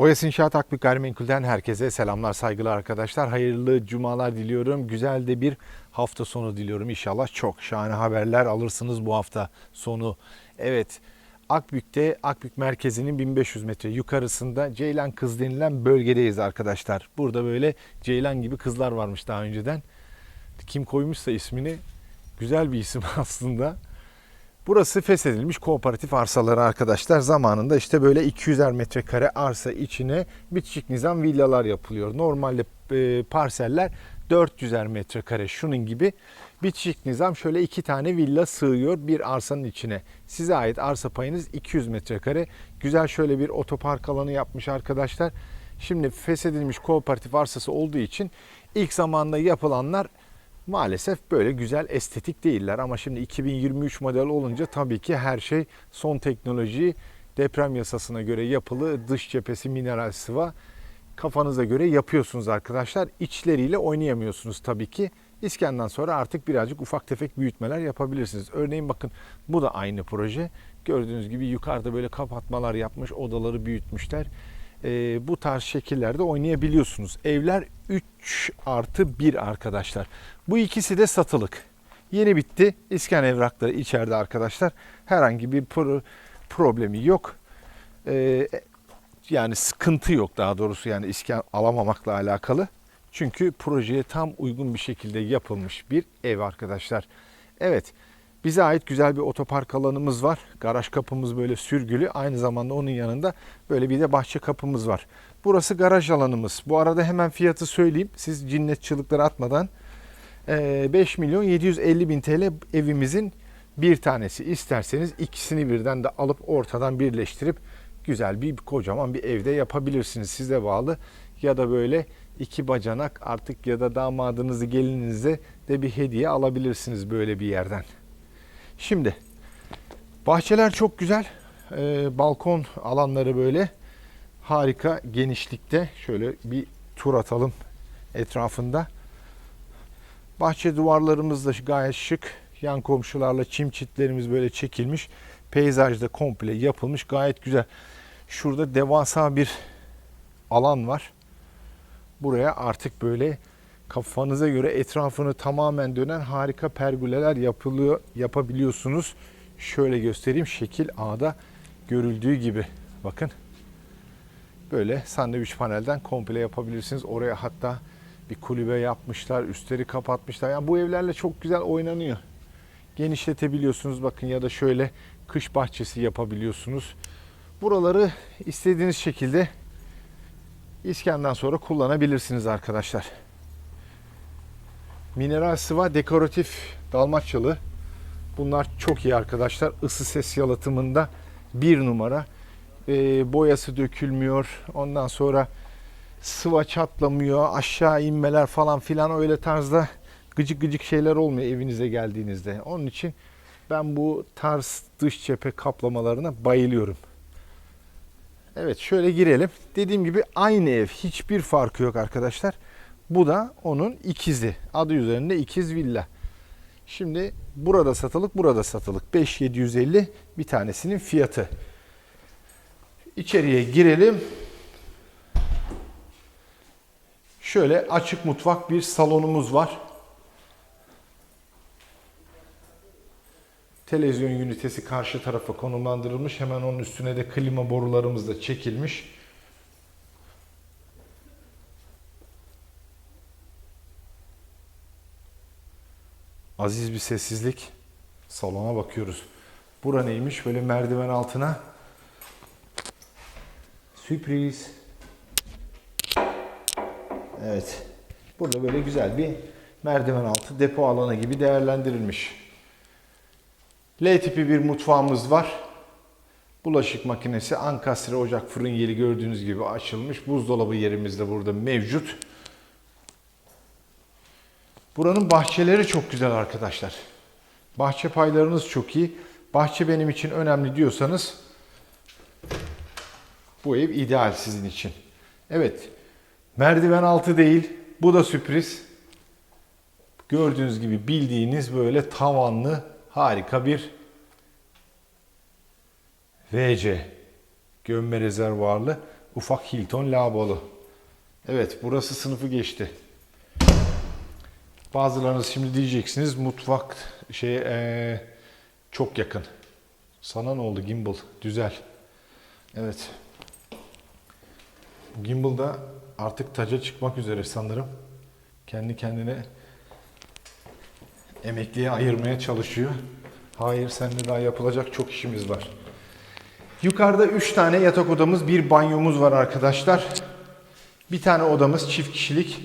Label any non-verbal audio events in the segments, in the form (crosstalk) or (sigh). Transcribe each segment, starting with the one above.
Oyas İnşaat Akbük Gayrimenkul'den herkese selamlar, saygılar arkadaşlar. Hayırlı cumalar diliyorum. Güzel de bir hafta sonu diliyorum. İnşallah çok şahane haberler alırsınız bu hafta sonu. Evet, Akbük'te, Akbük merkezinin 1500 metre yukarısında Ceylan Kız denilen bölgedeyiz arkadaşlar. Burada böyle Ceylan gibi kızlar varmış daha önceden. Kim koymuşsa ismini güzel bir isim (laughs) aslında. Burası feshedilmiş kooperatif arsaları arkadaşlar. Zamanında işte böyle 200'er metrekare arsa içine bitişik nizam villalar yapılıyor. Normalde e, parseller 400'er metrekare şunun gibi. Bitişik nizam şöyle iki tane villa sığıyor bir arsanın içine. Size ait arsa payınız 200 metrekare. Güzel şöyle bir otopark alanı yapmış arkadaşlar. Şimdi feshedilmiş kooperatif arsası olduğu için ilk zamanda yapılanlar maalesef böyle güzel estetik değiller ama şimdi 2023 model olunca tabii ki her şey son teknoloji deprem yasasına göre yapılı dış cephesi mineral sıva kafanıza göre yapıyorsunuz arkadaşlar. İçleriyle oynayamıyorsunuz tabii ki. İskender'den sonra artık birazcık ufak tefek büyütmeler yapabilirsiniz. Örneğin bakın bu da aynı proje. Gördüğünüz gibi yukarıda böyle kapatmalar yapmış, odaları büyütmüşler. Ee, bu tarz şekillerde oynayabiliyorsunuz. Evler 3 artı 1 arkadaşlar. Bu ikisi de satılık. Yeni bitti. İskan evrakları içeride arkadaşlar. Herhangi bir pro- problemi yok. Ee, yani sıkıntı yok daha doğrusu yani iskan alamamakla alakalı. Çünkü projeye tam uygun bir şekilde yapılmış bir ev arkadaşlar. Evet bize ait güzel bir otopark alanımız var. Garaj kapımız böyle sürgülü. Aynı zamanda onun yanında böyle bir de bahçe kapımız var. Burası garaj alanımız. Bu arada hemen fiyatı söyleyeyim. Siz cinnet çığlıkları atmadan. Ee, 5 milyon 750 bin TL evimizin bir tanesi. İsterseniz ikisini birden de alıp ortadan birleştirip güzel bir kocaman bir evde yapabilirsiniz. Size bağlı. Ya da böyle iki bacanak artık ya da damadınızı gelininize de bir hediye alabilirsiniz böyle bir yerden. Şimdi bahçeler çok güzel. Ee, balkon alanları böyle harika genişlikte. Şöyle bir tur atalım etrafında. Bahçe duvarlarımız da gayet şık. Yan komşularla çim çitlerimiz böyle çekilmiş. Peyzajda komple yapılmış. Gayet güzel. Şurada devasa bir alan var. Buraya artık böyle kafanıza göre etrafını tamamen dönen harika pergüleler yapılıyor, yapabiliyorsunuz. Şöyle göstereyim şekil A'da görüldüğü gibi. Bakın. Böyle sandviç panelden komple yapabilirsiniz. Oraya hatta bir kulübe yapmışlar, üstleri kapatmışlar. Yani bu evlerle çok güzel oynanıyor. Genişletebiliyorsunuz bakın ya da şöyle kış bahçesi yapabiliyorsunuz. Buraları istediğiniz şekilde İskender'den sonra kullanabilirsiniz arkadaşlar. Mineral sıva dekoratif dalmaçyalı. Bunlar çok iyi arkadaşlar. Isı ses yalıtımında bir numara. Ee, boyası dökülmüyor. Ondan sonra sıva çatlamıyor. Aşağı inmeler falan filan öyle tarzda gıcık gıcık şeyler olmuyor evinize geldiğinizde. Onun için ben bu tarz dış cephe kaplamalarına bayılıyorum. Evet şöyle girelim. Dediğim gibi aynı ev. Hiçbir farkı yok arkadaşlar. Bu da onun ikizi. Adı üzerinde ikiz villa. Şimdi burada satılık, burada satılık. 5750 bir tanesinin fiyatı. İçeriye girelim. Şöyle açık mutfak bir salonumuz var. Televizyon ünitesi karşı tarafa konumlandırılmış. Hemen onun üstüne de klima borularımız da çekilmiş. Aziz bir sessizlik. Salona bakıyoruz. Bura neymiş? Böyle merdiven altına. Sürpriz. Evet. Burada böyle güzel bir merdiven altı depo alanı gibi değerlendirilmiş. L tipi bir mutfağımız var. Bulaşık makinesi, ankastre, ocak, fırın yeri gördüğünüz gibi açılmış. Buzdolabı yerimiz de burada mevcut. Buranın bahçeleri çok güzel arkadaşlar. Bahçe paylarınız çok iyi. Bahçe benim için önemli diyorsanız bu ev ideal sizin için. Evet. Merdiven altı değil. Bu da sürpriz. Gördüğünüz gibi bildiğiniz böyle tavanlı harika bir VC gömme rezervuarlı ufak Hilton lavabolu. Evet burası sınıfı geçti. Bazılarınız şimdi diyeceksiniz mutfak şey eee, çok yakın. Sana ne oldu gimbal? Düzel. Evet. Bu gimbal da artık taca çıkmak üzere sanırım. Kendi kendine emekliye ayırmaya çalışıyor. Hayır sende daha yapılacak çok işimiz var. Yukarıda 3 tane yatak odamız, bir banyomuz var arkadaşlar. Bir tane odamız çift kişilik.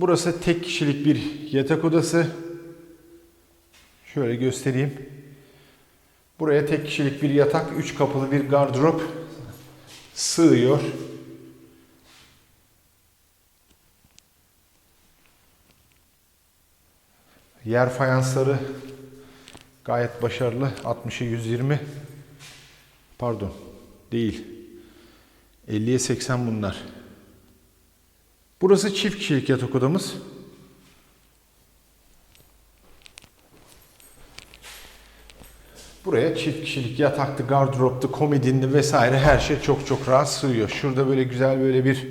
Burası tek kişilik bir yatak odası. Şöyle göstereyim. Buraya tek kişilik bir yatak, 3 kapılı bir gardırop sığıyor. Yer fayansları gayet başarılı. 60'a 120. Pardon. Değil. 50'ye 80 bunlar. Burası çift kişilik yatak odamız. Buraya çift kişilik yataktı, gardıroptu, komodinli vesaire her şey çok çok rahat sığıyor. Şurada böyle güzel böyle bir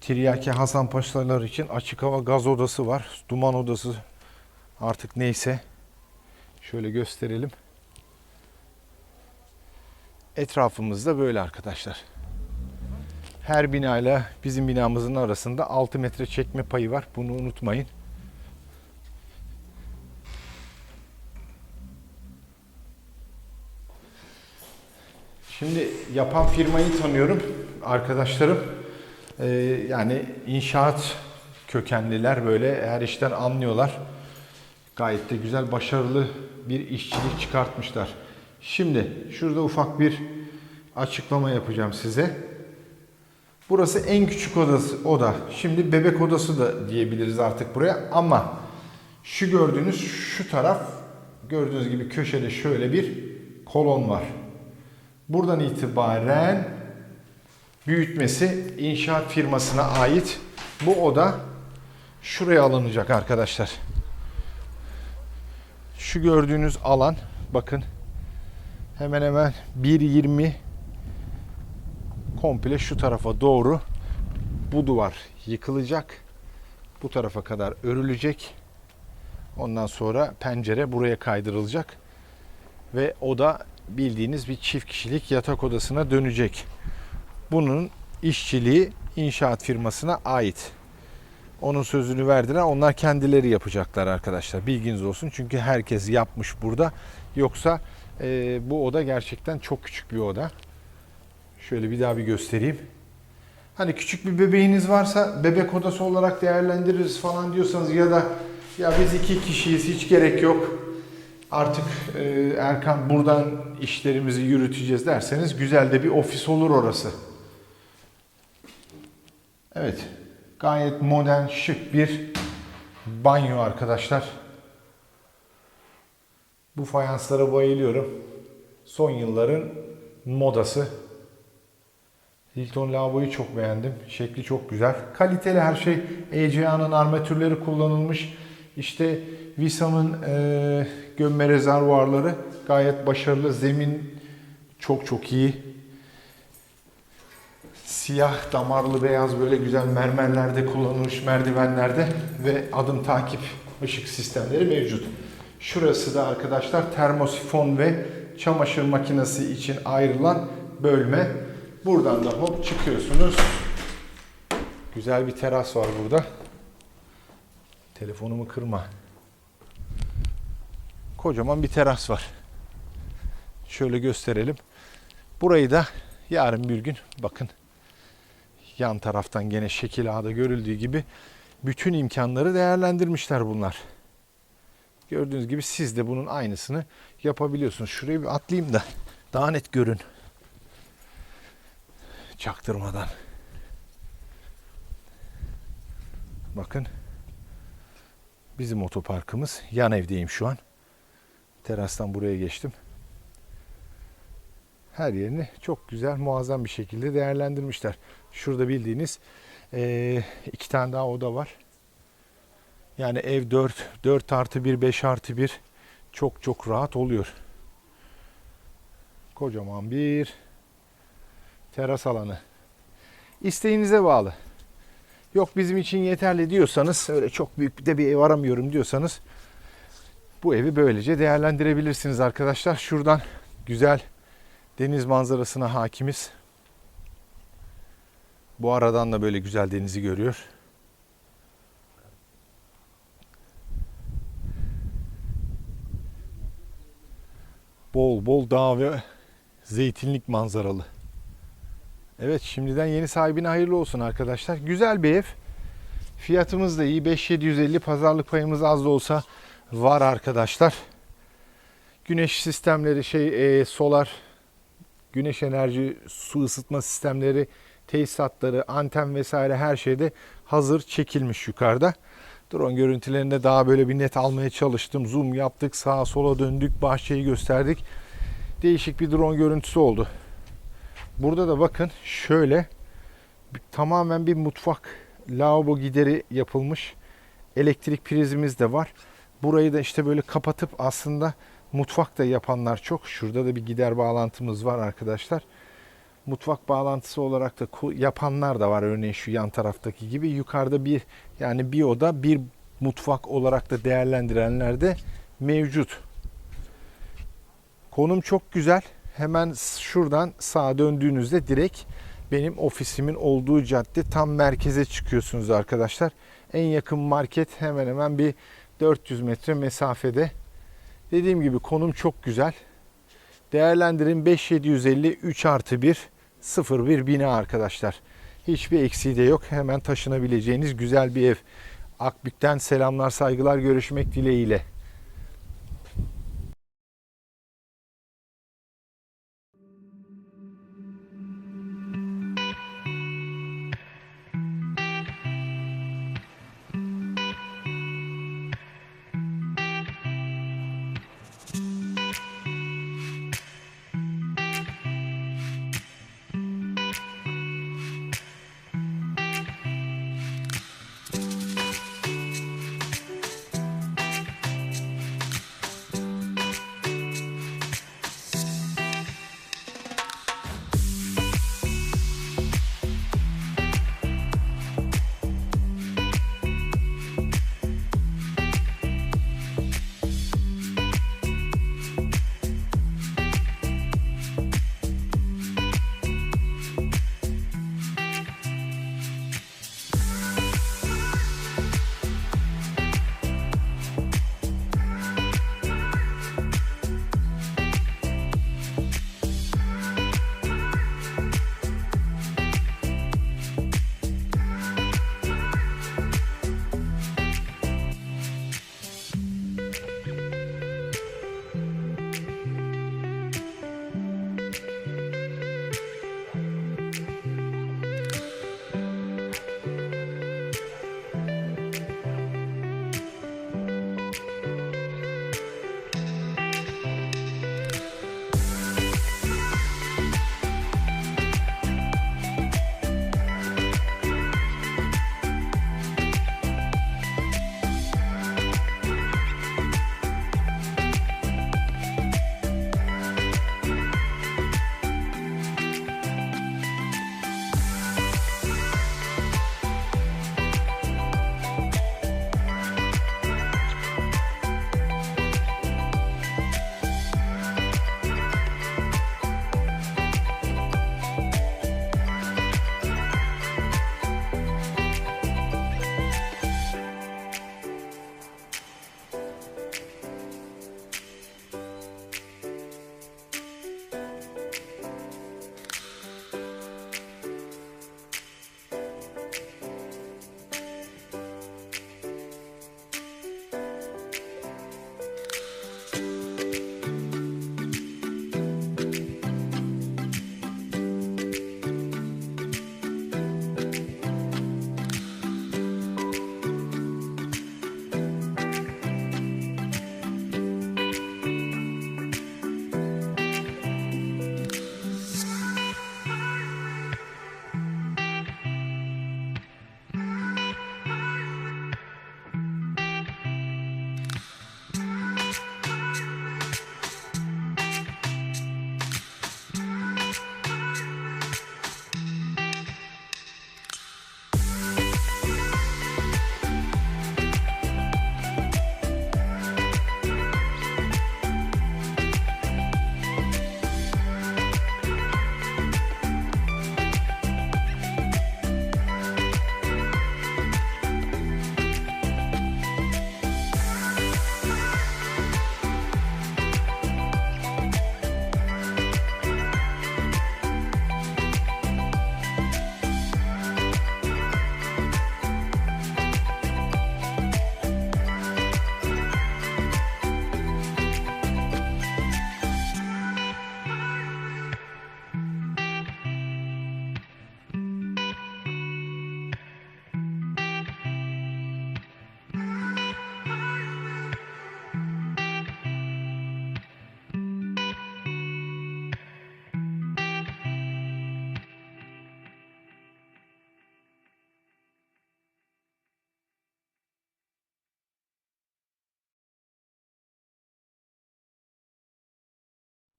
Tiryaki Hasan Paşalar için açık hava gaz odası var. Duman odası artık neyse. Şöyle gösterelim. Etrafımızda böyle arkadaşlar. Her binayla bizim binamızın arasında 6 metre çekme payı var. Bunu unutmayın. Şimdi yapan firmayı tanıyorum arkadaşlarım. Ee, yani inşaat kökenliler böyle her işten anlıyorlar. Gayet de güzel, başarılı bir işçilik çıkartmışlar. Şimdi şurada ufak bir açıklama yapacağım size. Burası en küçük odası, oda. Şimdi bebek odası da diyebiliriz artık buraya ama şu gördüğünüz şu taraf gördüğünüz gibi köşede şöyle bir kolon var. Buradan itibaren büyütmesi inşaat firmasına ait. Bu oda şuraya alınacak arkadaşlar. Şu gördüğünüz alan bakın hemen hemen 1.20 komple şu tarafa doğru bu duvar yıkılacak. Bu tarafa kadar örülecek. Ondan sonra pencere buraya kaydırılacak. Ve oda bildiğiniz bir çift kişilik yatak odasına dönecek. Bunun işçiliği inşaat firmasına ait. Onun sözünü verdiler. Onlar kendileri yapacaklar arkadaşlar. Bilginiz olsun. Çünkü herkes yapmış burada. Yoksa e, bu oda gerçekten çok küçük bir oda. Şöyle bir daha bir göstereyim. Hani küçük bir bebeğiniz varsa bebek odası olarak değerlendiririz falan diyorsanız ya da ya biz iki kişiyiz hiç gerek yok. Artık e, Erkan buradan işlerimizi yürüteceğiz derseniz güzel de bir ofis olur orası. Evet. Gayet modern, şık bir banyo arkadaşlar. Bu fayanslara bayılıyorum. Son yılların modası. Hilton lavaboyu çok beğendim. Şekli çok güzel. Kaliteli her şey. ECA'nın armatürleri kullanılmış. İşte Visam'ın e, gömme rezervuarları gayet başarılı. Zemin çok çok iyi. Siyah damarlı beyaz böyle güzel mermerlerde kullanılmış merdivenlerde ve adım takip ışık sistemleri mevcut. Şurası da arkadaşlar termosifon ve çamaşır makinesi için ayrılan bölme. Buradan da hop çıkıyorsunuz. Güzel bir teras var burada. Telefonumu kırma. Kocaman bir teras var. Şöyle gösterelim. Burayı da yarın bir gün bakın yan taraftan gene şekil A'da görüldüğü gibi bütün imkanları değerlendirmişler bunlar. Gördüğünüz gibi siz de bunun aynısını yapabiliyorsunuz. Şuraya bir atlayayım da daha net görün. Çaktırmadan. Bakın. Bizim otoparkımız. Yan evdeyim şu an. Terastan buraya geçtim. Her yerini çok güzel, muazzam bir şekilde değerlendirmişler. Şurada bildiğiniz iki tane daha oda var. Yani ev 4, 4 artı 1, 5 artı 1 çok çok rahat oluyor. Kocaman bir Teras alanı. İsteğinize bağlı. Yok bizim için yeterli diyorsanız, öyle çok büyük de bir ev aramıyorum diyorsanız bu evi böylece değerlendirebilirsiniz arkadaşlar. Şuradan güzel deniz manzarasına hakimiz. Bu aradan da böyle güzel denizi görüyor. Bol bol dağ ve zeytinlik manzaralı. Evet şimdiden yeni sahibine hayırlı olsun arkadaşlar. Güzel bir ev. Fiyatımız da iyi. 5750 pazarlık payımız az da olsa var arkadaşlar. Güneş sistemleri şey e, solar güneş enerji su ısıtma sistemleri tesisatları anten vesaire her şeyde hazır çekilmiş yukarıda. Drone görüntülerinde daha böyle bir net almaya çalıştım. Zoom yaptık, sağa sola döndük, bahçeyi gösterdik. Değişik bir drone görüntüsü oldu. Burada da bakın şöyle tamamen bir mutfak lavabo gideri yapılmış. Elektrik prizimiz de var. Burayı da işte böyle kapatıp aslında mutfak da yapanlar çok. Şurada da bir gider bağlantımız var arkadaşlar. Mutfak bağlantısı olarak da yapanlar da var örneğin şu yan taraftaki gibi. Yukarıda bir yani bir oda bir mutfak olarak da değerlendirenler de mevcut. Konum çok güzel. Hemen şuradan sağa döndüğünüzde direkt benim ofisimin olduğu cadde tam merkeze çıkıyorsunuz arkadaşlar. En yakın market hemen hemen bir 400 metre mesafede. Dediğim gibi konum çok güzel. Değerlendirin 5750 3 artı 1 01 bina arkadaşlar. Hiçbir eksiği de yok. Hemen taşınabileceğiniz güzel bir ev. Akbük'ten selamlar saygılar görüşmek dileğiyle.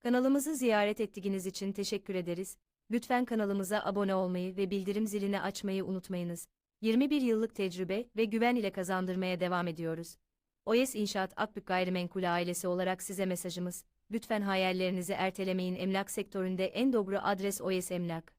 Kanalımızı ziyaret ettiğiniz için teşekkür ederiz. Lütfen kanalımıza abone olmayı ve bildirim zilini açmayı unutmayınız. 21 yıllık tecrübe ve güven ile kazandırmaya devam ediyoruz. OES İnşaat Akbük Gayrimenkul ailesi olarak size mesajımız, lütfen hayallerinizi ertelemeyin emlak sektöründe en doğru adres OES Emlak.